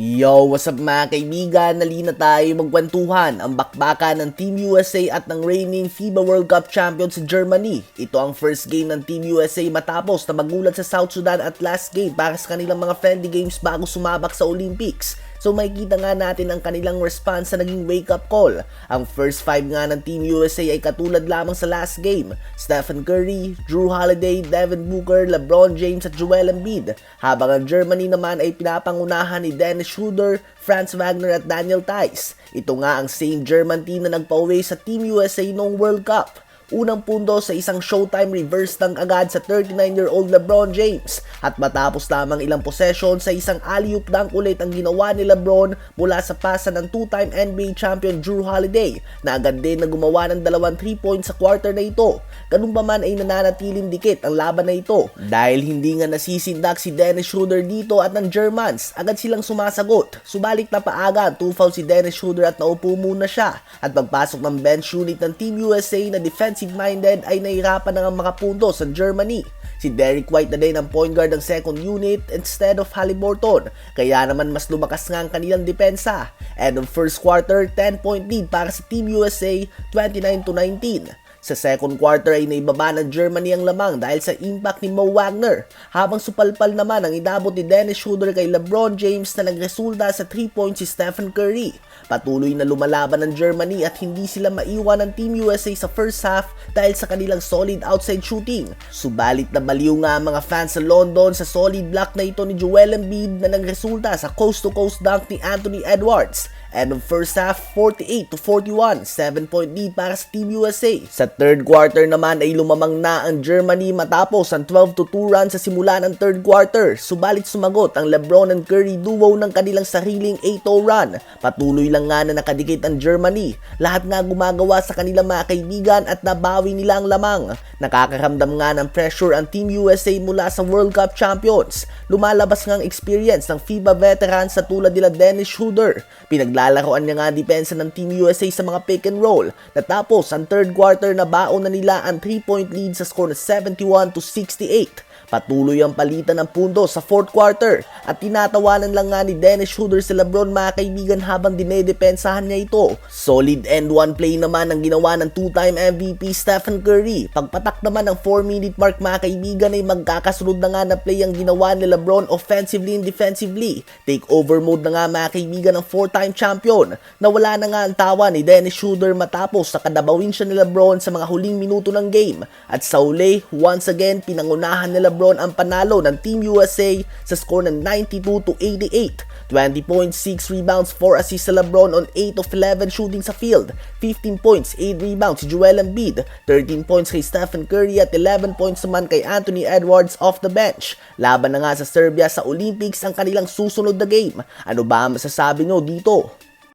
Yo, what's up mga kaibigan? Nalina tayo magkwentuhan ang bakbakan ng Team USA at ng reigning FIBA World Cup champion sa Germany. Ito ang first game ng Team USA matapos na magulat sa South Sudan at last game para sa kanilang mga friendly games bago sumabak sa Olympics. So makikita nga natin ang kanilang response sa naging wake-up call. Ang first five nga ng Team USA ay katulad lamang sa last game. Stephen Curry, Drew Holiday, Devin Booker, LeBron James at Joel Embiid. Habang ang Germany naman ay pinapangunahan ni Dennis Schroeder, Franz Wagner at Daniel Tice. Ito nga ang same German team na nagpauwi sa Team USA noong World Cup. Unang punto sa isang showtime reverse dunk agad sa 39-year-old LeBron James at matapos lamang ilang possession sa isang alley-oop dunk ulit ang ginawa ni LeBron mula sa pasa ng two-time NBA champion Drew Holiday na agad din na gumawa ng dalawang 3 points sa quarter na ito. Ganun pa man ay nananatiling dikit ang laban na ito dahil hindi nga nasisindak si Dennis Schroeder dito at ng Germans agad silang sumasagot. Subalit na paaga 2 foul si Dennis Schroeder at naupo muna siya at pagpasok ng bench unit ng Team USA na defensive-minded ay nahirapan na nga makapunto sa Germany. Si Derek White na din ang point guard ng second unit instead of Halliburton. Kaya naman mas lumakas nga ang kanilang depensa. And of first quarter, 10 point lead para sa Team USA, 29 to 19. Sa second quarter ay naibaba ng Germany ang lamang dahil sa impact ni Mo Wagner. Habang supalpal naman ang inabot ni Dennis Schroeder kay LeBron James na nagresulta sa 3 points si Stephen Curry. Patuloy na lumalaban ng Germany at hindi sila maiwan ng Team USA sa first half dahil sa kanilang solid outside shooting. Subalit na baliw nga ang mga fans sa London sa solid block na ito ni Joel Embiid na nagresulta sa coast-to-coast dunk ni Anthony Edwards. And of first half, 48 to 41, 7 point lead para sa Team USA. Sa third quarter naman ay lumamang na ang Germany matapos ang 12 to 2 run sa simula ng third quarter. Subalit sumagot ang LeBron and Curry duo ng kanilang sariling 8-0 run. Patuloy lang nga na nakadikit ang Germany. Lahat nga gumagawa sa kanilang mga kaibigan at nabawi nila ang lamang. Nakakaramdam nga ng pressure ang Team USA mula sa World Cup champions. Lumalabas nga ang experience ng FIBA veterans sa tulad nila Dennis Schroeder. Pinaglalaroan niya nga depensa ng Team USA sa mga pick and roll. Natapos ang third quarter na baon na nila ang 3-point lead sa score na 71 to 68. Patuloy ang palitan ng punto sa fourth quarter at tinatawanan lang nga ni Dennis Schroeder si Lebron mga kaibigan habang dinedepensahan niya ito. Solid end one play naman ang ginawa ng two-time MVP Stephen Curry. Pagpatak naman ng 4 minute mark mga kaibigan ay magkakasunod na nga na play ang ginawa ni Lebron offensively and defensively. Take over mode na nga mga kaibigan ng four-time champion. Nawala na nga ang tawa ni Dennis Schroeder matapos nakadabawin siya ni Lebron sa mga huling minuto ng game. At sa uli, once again pinangunahan ni Lebron Lebron ang panalo ng Team USA sa score ng 92 to 88. 20 points, 6 rebounds, 4 assists sa Lebron on 8 of 11 shooting sa field. 15 points, 8 rebounds si Joel Embiid. 13 points kay Stephen Curry at 11 points naman kay Anthony Edwards off the bench. Laban na nga sa Serbia sa Olympics ang kanilang susunod na game. Ano ba ang masasabi nyo dito?